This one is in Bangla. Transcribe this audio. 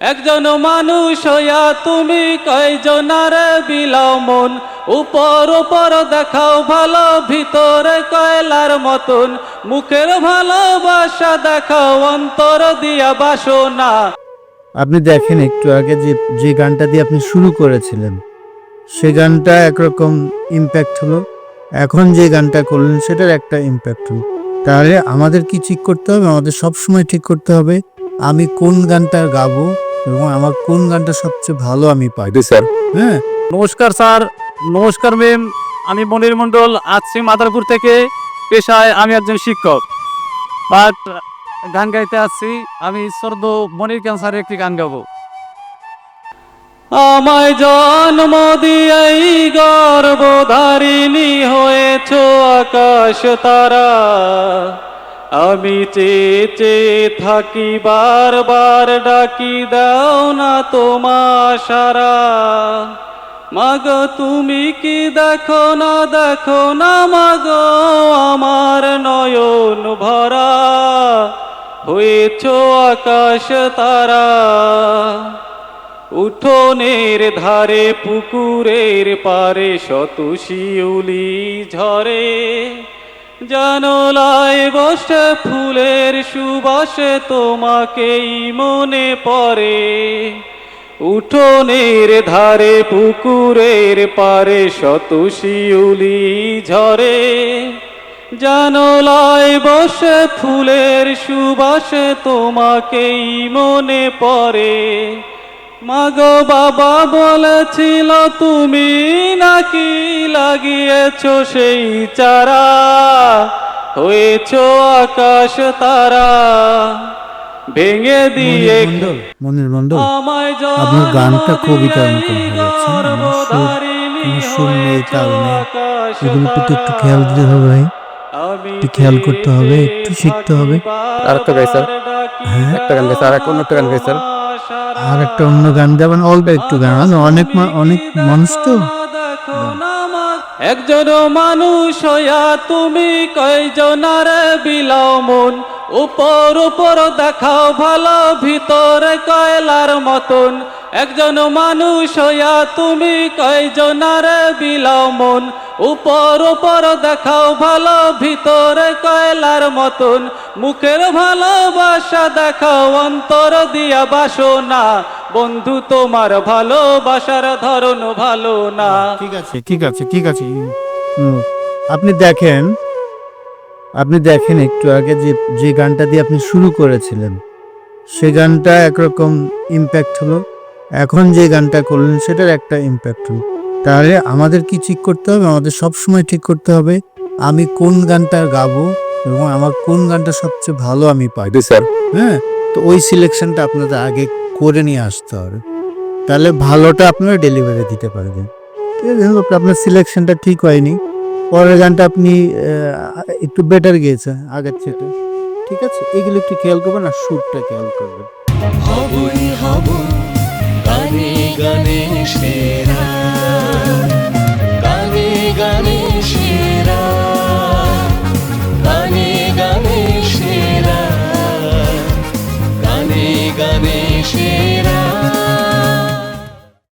একজন মানুষ হইয়া তুমি কয়জনার বিলাও মন? উপর উপর দেখাও ভালো, ভিতরে কয়লার মতন। মুখের ভালোবাসা দেখাও, অন্তর দিয়া বাসনা। আপনি দেখেন একটু আগে যে যে গানটা দিয়ে আপনি শুরু করেছিলেন, সে গানটা একরকম ইম্প্যাক্ট হলো। এখন যে গানটা করলেন, সেটার একটা ইম্প্যাক্ট হলো। তাহলে আমাদের কি ঠিক করতে হবে? আমাদের সব সময় ঠিক করতে হবে, আমি কোন গানটা গাবো? এবং আমার কোন গানটা সবচেয়ে ভালো আমি পাই? স্যার। হ্যাঁ? নমস্কার স্যার। নমস্কার ম্যাম। আমি মনির মণ্ডল আসছি মাদারপুর থেকে পেশায় আমি একজন শিক্ষক। বাট গান গাইতে আসছি। আমি সর্দ মনির ক্যান্সারের একটি গান গাবো। আমায় জন্ম দিয়েই গর্বধারিণী হয়েছ আকাশ তারা। আমি চেয়ে থাকি বারবার, ডাকি দাও না তোমা সারা। মাগো, তুমি কি দেখো না দেখো না মাগ, আমার নয়ন ভরা? হয়েছ আকাশ তারা। উঠোনের ধারে পুকুরের পারে শত শিউলি ঝরে। জানলায় বসে ফুলের সুবাসে তোমাকেই মনে পড়ে। উঠোনের ধারে পুকুরের পারে শত শিউলি ঝরে। জানলায় বসে ফুলের সুবাসে তোমাকেই মনে পড়ে। মাগো বাবা বলেছিল তুমি নাকি লাগিয়েছ সেই চারা হয়েছ আকাশ তারা ভেঙে দিয়ে মনির মন্ডল আমায় আপনার গানটা কবিতার এগুলো প্রতি একটু খেয়াল দিতে হবে ভাই একটু খেয়াল করতে হবে, একটু শিখতে হবে। থাকি আরেকটা গাই স্যার। হ্যাঁ? একটা গান গাই স্যার, অন্য একটা গান গাই স্যার। আর একটা অন্য গান দেবেন অল্প একটু গান। অনেক অনেক মানুষ তো। একজন মানুষ হইয়া তুমি কয়জনার বিলাও মন। উপর উপর দেখাও ভালো ভিতরে কয়লার মতন? একজন মানুষ হইয়া তুমি কয়জনার বিলাও মন? উপর উপর দেখাও ভালো, ভিতরে কয়লার মতন? মুখের ভালোবাসা দেখাও, অন্তর দিয়া বাসনা। বন্ধু, তোমার ভালোবাসার ধরন ভালো না। ঠিক আছে ঠিক আছে ঠিক আছে। আপনি দেখেন আপনি দেখেন একটু আগে যে যে গানটা দিয়ে আপনি শুরু করেছিলেন। সে গানটা একরকম ইম্প্যাক্ট হলো। এখন যে গানটা করলেন সেটার একটা ইম্প্যাক্ট হলো। তাহলে আমাদের কি ঠিক করতে হবে? আমাদের সব সময় ঠিক করতে হবে আমি কোন গানটা গাবো এবং আমার কোন গানটা সবচেয়ে ভালো আমি পাই। স্যার। হ্যাঁ? তো ওই সিলেকশনটা আপনাদের আগে করে নিয়ে আসতে হবে। তাহলে ভালোটা আপনারা ডেলিভারি দিতে পারবেন। ঠিক আছে আপনার সিলেকশনটা ঠিক হয়নি। পরের গানটা আপনি একটু বেটার গিয়েছেন আগের থেকে। ঠিক আছে? এগুলো একটু খেয়াল করবেন আর সুরটা খেয়াল করবেন। হবই হব, গানে গানে সেরা।